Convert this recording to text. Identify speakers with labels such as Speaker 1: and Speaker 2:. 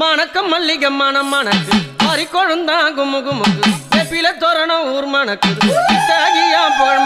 Speaker 1: மணக்கம் மல்லிகை மனம் மணக்கு. பறி கொழுந்தா கும்மு குமுக்கு. தோரணம் ஊர் மணக்குது இத்தகையா புகழ்